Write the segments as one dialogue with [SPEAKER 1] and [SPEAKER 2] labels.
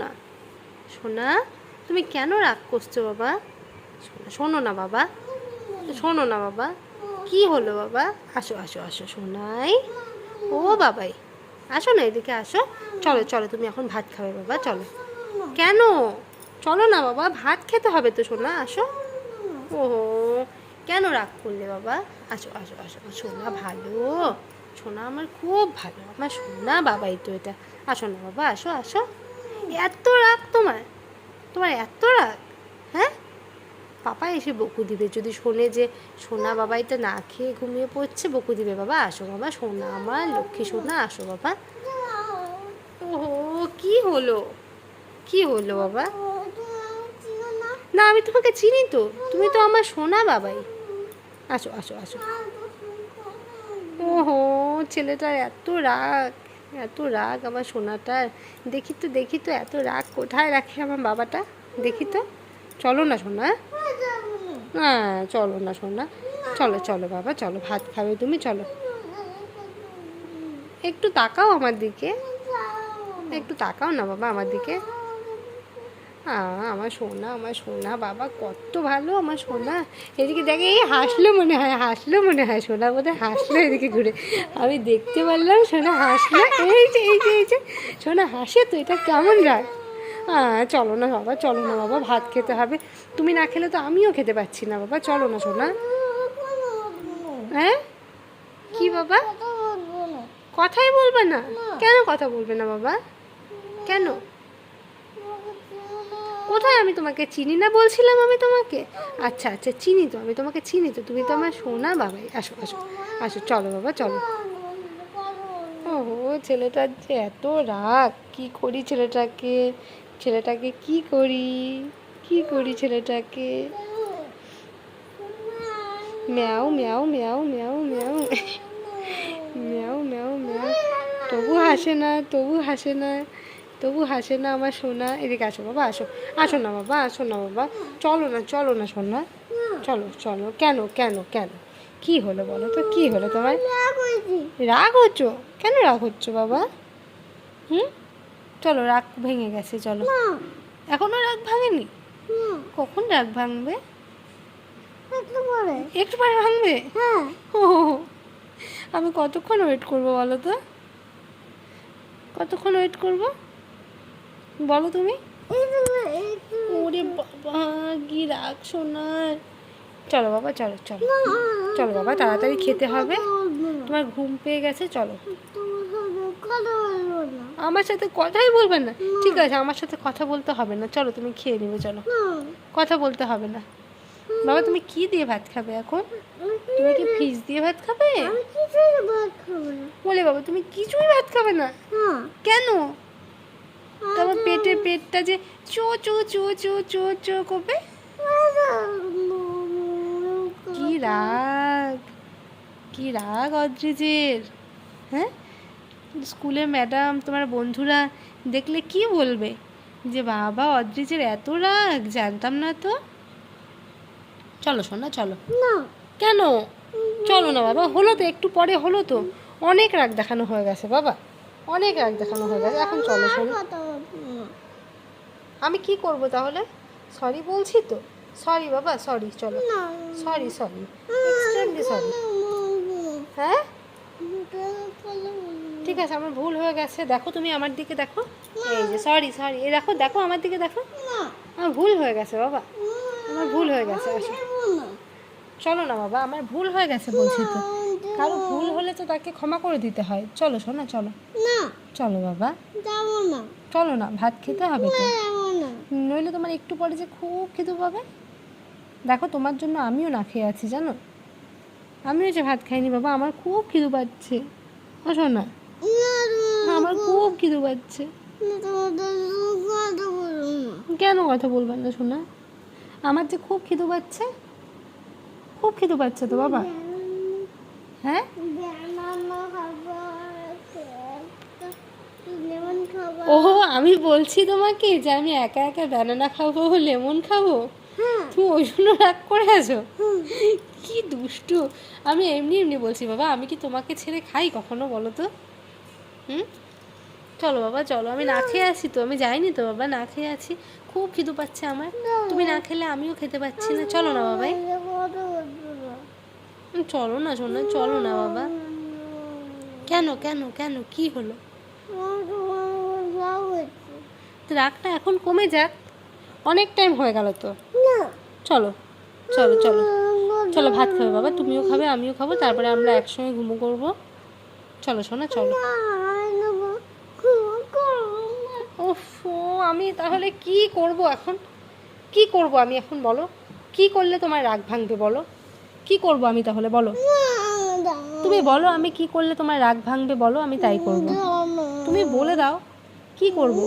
[SPEAKER 1] না সোনা তুমি কেন রাগ করছ বাবা? শোনো না বাবা। শোনো না বাবা। কি হলো বাবা? আসো আসো আসো সোনাই ও বাবাই। আসো না এদিকে, আসো। চলো চলো, তুমি এখন ভাত খাবে বাবা, চলো। কেন? চলো না বাবা, ভাত খেতে হবে তো সোনা আসো। ওহো, কেন রাগ করলে বাবা? আসো আসো আসো সোনা ভালো। সোনা আমার খুব ভালো, আমার সোনা বাবাই তো এটা। আসো না বাবা, আসো আসো। এত রাগ তোমার? তোমার এত রাগ? হ্যাঁ? পাপা এসে বকু দিবে, যদি শোনে যে সোনা বাবাইটা না খেয়ে ঘুমিয়ে পড়ছে, বকু দিবে, বাবা, আসো বাবা, সোনা আমার লক্ষ্মী সোনা, আসো বাবা। ওহো, কি হলো? কি হলো বাবা? না, আমি তোমাকে চিনি তো, তুমি তো আমার সোনা বাবাই। আসো আসো আসো। ওহো, ছেলেটার এত রাগ। এত রাগ আমার সোনাটার দেখি তো দেখি তো, এত রাগ কোথায় রাখে আমার বাবাটা? দেখি তো। চলো না সোনা। হ্যাঁ চলো না সোনা। চলো চলো বাবা, চলো, ভাত খাবে তুমি, চলো। একটু তাকাও আমার দিকে। একটু তাকাও না বাবা আমার দিকে। আমার সোনা আমার সোনা, বাবা কত ভালো আমার সোনা। এদিকে দেখে, এই হাসলো মনে হয়, হাসলো মনে হয়, সোনা বোধহয় হাসলো এদিকে ঘুরে। আমি দেখতে পারলাম সোনা হাসলো, এই যে এই যে এই যে, সোনা হাসে তো, এটা কেমন রাগ? হ্যাঁ চলো না বাবা, চলো না বাবা, ভাত খেতে হবে। তুমি না খেলে তো আমিও খেতে পাচ্ছি না বাবা, চলো না সোনা। হ্যাঁ? কি বাবা? কথাই বলবে না। কেন কথা বলবে না বাবা? কেন? কোথায় আমি তোমাকে চিনি না বলছিলাম আমি তোমাকে? আচ্ছা আচ্ছা চিনি তো, আমি তোমাকে চিনি তো, তুমি তো আমার সোনা বাবাই। আসো আসো আসো, চলো বাবা, চলো। ওহো, ছেলেটার যে এত রাগ, কি করি ছেলেটাকে? ছেলেটাকে কি করি? কি করি ছেলেটাকে? ম্যাও ম্যাও ম্যাও ম্যাও ম্যাও। ম্যাও ম্যাও ম্যাও। তবু হাসে না, তবু হাসে না। তবু হাসে না আমার সোনা। এদিকে আসো বাবা আসো। আসো না বাবা আসো না বাবা। চলো না চলো না সোনা। চলো চলো। কেন কেন কেন? কি হলো বলো তো কি হলো তোমার? রাগ হচ্ছো? কেন রাগ হচ্ছ বাবা? হুম? চলো রাগ ভেঙে গেছে চলো। এখনও রাগ ভাঙেনি? কখন রাগ ভাঙবে? একটু পরে। ভাঙবে? ও আমি কতক্ষণ ওয়েট করব বলো তো? কতক্ষণ ওয়েট করব? বলো তুমি। ওরে বাবা কি রাগ শোনার চলো বাবা চলো চলো। চলো বাবা তাড়াতাড়ি খেতে হবে। তোমার ঘুম পেয়ে গেছে চলো। আমার সাথে কথাই বলবে না। ঠিক আছে আমার সাথে কথা বলতে হবে না। চলো তুমি খেয়ে নেবে চলো। কথা বলতে হবে না। বাবা তুমি কি দিয়ে ভাত খাবে এখন? তুমি কি ফিস দিয়ে ভাত খাবে? বলে বাবা তুমি কিছুই ভাত খাবে না। কেন? তোমার পেটে পেটটা যে চো চো চো চো চো চো করবে। কি রাগ। কি রাগ অদ্রিজের। হ্যাঁ? স্কুলে ম্যাডাম তোমার বন্ধুরা দেখলে কি বলবে? যে বাবা অদ্রিজের এত রাগ জানতাম না তো। চলো শোনা চলো। না। কেন? চলো না বাবা হলো তো একটু পরে হলো তো। অনেক রাগ দেখানো হয়ে গেছে বাবা। অনেক রাগ দেখানো হয়ে গেছে। এখন চলো শোনো আমি কি করব তাহলে? সরি বলছি তো। সরি বাবা সরি চলো। সরি সরি এক্সট্রিমলি সরি হ্যাঁ? ঠিক আছে আমার ভুল হয়ে গেছে। দেখো তুমি আমার দিকে দেখো। এই যে সরি সরি এই দেখো দেখো আমার দিকে দেখো। আমার ভুল হয়ে গেছে বাবা। আমার ভুল হয়ে গেছে আসো চলো না বাবা আমার ভুল হয়ে গেছে বলছি তো। কারও ভুল হলে তো তাকে ক্ষমা করে দিতে হয়। চলো শোনা চলো। চলো বাবা। চলো না ভাত খেতে হবে তো। নইলে তোমার একটু পরে যে খুব খেতে পাবে। দেখো, তোমার জন্য আমিও না খেয়ে আছি, জানো? আমিও যে ভাত খাইনি, বাবা, আমার খুব খিদু পাচ্ছে। আসো না আমার খুব খিদু পাচ্ছে। কেন কথা বলবেন না, শোনা? আমার যে খুব খিদু পাচ্ছে, খুব খিদু পাচ্ছে তো, বাবা। হ্যাঁ? আমি বলছি তোমাকে যে আমি একা একা ব্যানানা খাব লেমন খাব? তুমি ওই জন্য রাগ করে আছো? কি দুষ্টু। আমি এমনি এমনি বলছি বাবা আমি কি তোমাকে ছেড়ে খাই কখনো বলো তো? হুম? চলো বাবা চলো। আমি না খেয়ে আছি তো। আমি যাইনি তো বাবা না খেয়ে আছি। খুব খিদু পাচ্ছে আমার। তুমি না খেলে আমিও খেতে পাচ্ছি না। চলো না বাবাই। চলো না শোনা চলো না বাবা। কেন কেন কেন? কি হলো? রাগটা এখন কমে যাক। অনেক টাইম হয়ে গেল তো। চলো চলো চলো। চলো ভাত খাবে বাবা তুমিও খাবে আমিও খাব তারপরে আমরা একসঙ্গে ঘুমো করব। চলো শোনা চলো। আমি তাহলে কি করব এখন? কি করব আমি এখন বলো? কি করলে তোমার রাগ ভাঙবে বলো? কি করব আমি তাহলে বলো? তুমি বলো আমি কি করলে তোমার রাগ ভাঙবে বলো আমি তাই করব। তুমি বলে দাও। কি করব?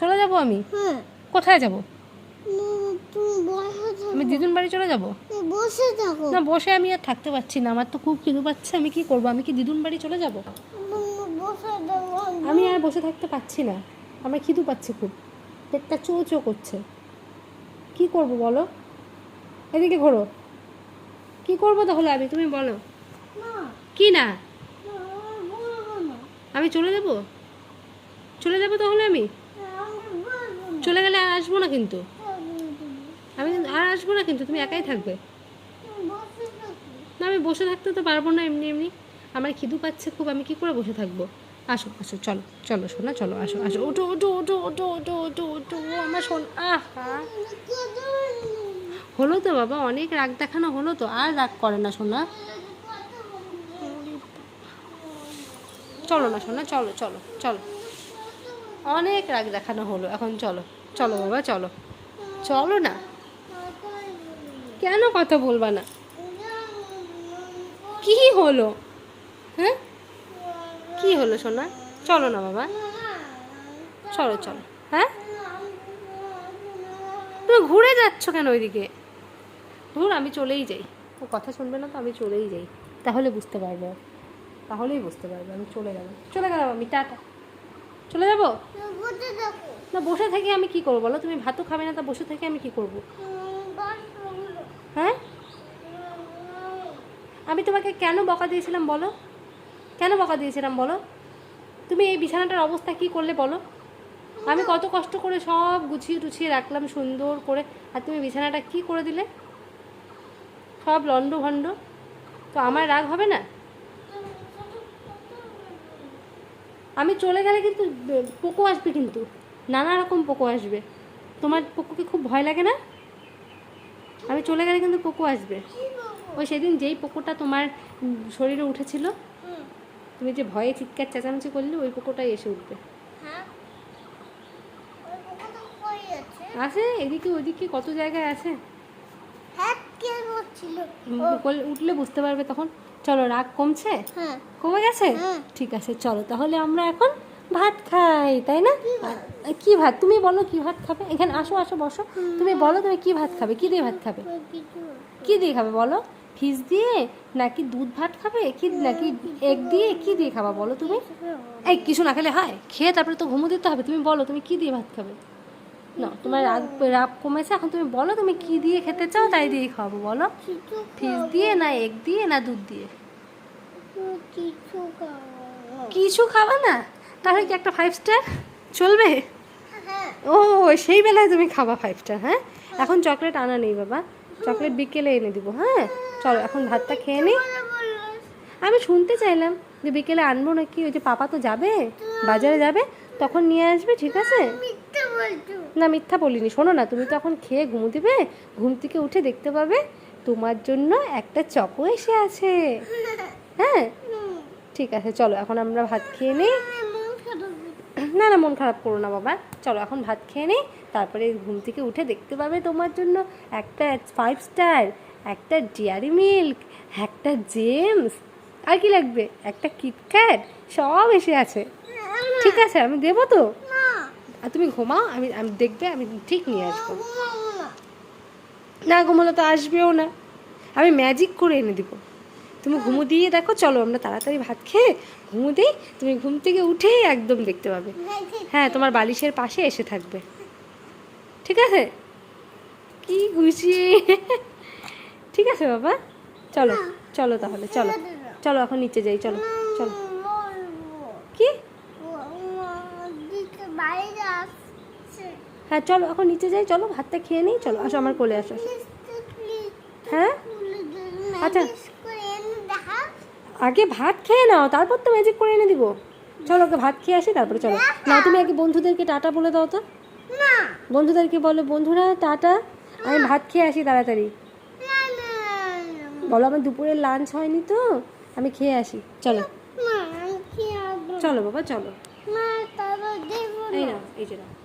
[SPEAKER 1] চলে যাব আমি? কোথায় যাব? আমি দিদুন বাড়ি চলে যাব?
[SPEAKER 2] বসে থাকো।
[SPEAKER 1] না বসে আমি আর থাকতে পারছি না। আমার তো খুব খিদু পাচ্ছে। আমি কি করব? আমি কি দিদুন বাড়ি চলে যাব? আমি আর বসে থাকতে পারছি না। আমার খিদু পাচ্ছে খুব। পেটটা চো চো করছে। কি করব বলো? এদিকে ঘোরো। কি করব তাহলে আমি? তুমি বলো। কি না? আমি চলে যাব? চলে যাব তাহলে আমি? চলে গেলে আর আসব না কিন্তু? আমি আর আসব না কিন্তু, তুমি একাই থাকবে। না, আমি বসে থাকতে তো পারব না এমনি এমনি। আমার খিদু পাচ্ছে খুব, আমি কি করে বসে থাকব? আসো আসো, চলো চলো শোনা চলো, আসো আসো। ওটো ওটো ওটো ওটো ওটো ওটো ও আমার শোন আহা। হলো তো বাবা, অনেক রাগ দেখানো হলো তো, আর রাগ করে না শোনা চলো না শোনা চলো চলো চলো। অনেক রাগ দেখানো হলো, এখন চলো চলো বাবা, চলো। চলো না। কেন কথা বলবা না? কি হলো? হ্যাঁ? কি হলো সোনা? চলো না বাবা। চলো চলো। হ্যাঁ? তুমি ঘুরে যাচ্ছ কেন ওইদিকে? ধুর, আমি চলেই যাই। ও কথা শুনবে না তো, আমি চলেই যাই। তাহলে বুঝতে পারবে। তাহলেই বুঝতে পারবে, আমি চলে যাব চলে গেলাম আমি, টাটা। চলে যাব? না, বসে থেকে আমি কি করব বলো? তুমি ভাতও খাবে না, তা বসে থেকে আমি কি করব? হ্যাঁ? আমি তোমাকে কেন বকা দিয়েছিলাম বলো? কেন বকা দিয়েছিলাম বলো? তুমি এই বিছানাটার অবস্থা কি করলে বলো? আমি কত কষ্ট করে সব গুছিয়ে টুছিয়ে রাখলাম, সুন্দর করে। আর তুমি বিছানাটা কি করে দিলে? সব লন্ড ভণ্ড তো আমার রাগ হবে না? আমি চলে গেলে কিন্তু পোকো আসবে কিন্তু। নানা রকম পোকো আসবে। তোমার পোকোকে খুব ভয় লাগে না? আমি চলে গেলে কিন্তু পোকো আসবে। ওই সেদিন যেই পোকোটা তোমার শরীরে উঠেছিল তুমি যে ভয়ে চিৎকার চেঁচামেচি করলে ওই পোকোটাই এসে উঠবে।
[SPEAKER 2] হ্যাঁ? আছে?
[SPEAKER 1] এদিকে ওইদিকে কত জায়গায় আছে?
[SPEAKER 2] হ্যাঁ
[SPEAKER 1] উঠলে বুঝতে পারবে তখন। চলো রাগ কমছে?
[SPEAKER 2] হ্যাঁ।
[SPEAKER 1] কমে গেছে?
[SPEAKER 2] হ্যাঁ।
[SPEAKER 1] ঠিক আছে চলো তাহলে আমরা এখন ভাত খাই তাই না? কি ভাত? তুমি বলো কি ভাত খাবে? এখানে আসো আসো বসো। তুমি বলো তুমি কি ভাত খাবে? কি দিয়ে ভাত খাবে? কি। দিয়ে খাবে বলো? ফিস দিয়ে নাকি দুধ ভাত খাবে? কি নাকি এগ দিয়ে? কি দিয়ে খাবা বলো তুমি? এই কিছু না খেলে হয়? খেয়ে তারপরে তো ঘুমো দিতে হবে। তুমি বলো তুমি কি দিয়ে ভাত খাবে? না তোমার রাগ রাগ কমেছে। এখন তুমি বলো তুমি কি দিয়ে খেতে চাও তাই দিয়ে খাব বলো। ফিস দিয়ে না এগ দিয়ে না দুধ দিয়ে?
[SPEAKER 2] কিছু খাওয়া
[SPEAKER 1] খাবা না? তাহলে কি একটা ফাইভ স্টার চলবে?
[SPEAKER 2] হ্যাঁ।
[SPEAKER 1] ও সেই বেলায় তুমি খাবা ফাইভ স্টার হ্যাঁ? এখন চকলেট আনা নেই বাবা। চকলেট বিকেলে এনে দিব হ্যাঁ? চলো এখন ভাতটা খেয়ে নিই আমি শুনতে চাইলাম যে বিকেলে আনব নাকি? ওই যে পাপা তো যাবে বাজারে যাবে তখন নিয়ে আসবে ঠিক আছে? না মিথ্যা বলিনি। শোনো না, তুমি তো এখন খেয়ে ঘুম দিবে, ঘুম থেকে উঠে দেখতে পাবে তোমার জন্য একটা চকো এসে আছে। হ্যাঁ? ঠিক আছে, চলো, এখন আমরা ভাত খেয়ে নিই। না না, মন খারাপ করো না বাবা। চলো, এখন ভাত খেয়ে নিই, তারপরে ঘুম থেকে উঠে দেখতে পাবে তোমার জন্য একটা ফাইভ স্টার একটা ডিয়ারি মিল্ক একটা জেমস আর কি লাগবে? একটা কিটক্যাট সব এসে আছে। ঠিক আছে, আমি দেবো তো? আর তুমি ঘুমাও আমি আমি দেখবে আমি ঠিক নিয়ে আসব।
[SPEAKER 2] না
[SPEAKER 1] ঘুমালে তো আসবেও না। আমি ম্যাজিক করে এনে দিব। তুমি ঘুমো দিয়ে দেখো চলো আমরা তাড়াতাড়ি ভাত খেয়ে ঘুমো দিই। তুমি ঘুম থেকে উঠেই একদম দেখতে পাবে। হ্যাঁ তোমার বালিশের পাশে এসে থাকবে। ঠিক আছে? কি খুশি ঠিক আছে বাবা? চলো চলো তাহলে চলো। চলো এখন নিচে যাই চলো চলো। কি?
[SPEAKER 2] আসছে
[SPEAKER 1] হ্যাঁ চলো এখন নিচে যাই চলো ভাতটা খেয়ে নিই চলো আসো আমার কোলে আসো হ্যাঁ? আচ্ছা। আগে ভাত খেয়ে নাও তারপর তো ম্যাজিক করে এনে দিব। চলো ওকে ভাত খেয়ে আসি তারপরে চলো। না। তুমি আগে বন্ধুদেরকে টাটা বলে দাও তো। বন্ধুদেরকে বলো বন্ধুরা টাটা আমি ভাত খেয়ে আসি তাড়াতাড়ি।
[SPEAKER 2] না না
[SPEAKER 1] বলো আমার দুপুরের লাঞ্চ হয়নি তো আমি খেয়ে আসি। চলো।
[SPEAKER 2] না
[SPEAKER 1] চলো বাবা চলো।
[SPEAKER 2] না
[SPEAKER 1] এই
[SPEAKER 2] না।
[SPEAKER 1] না এই যে দাঁড়াও।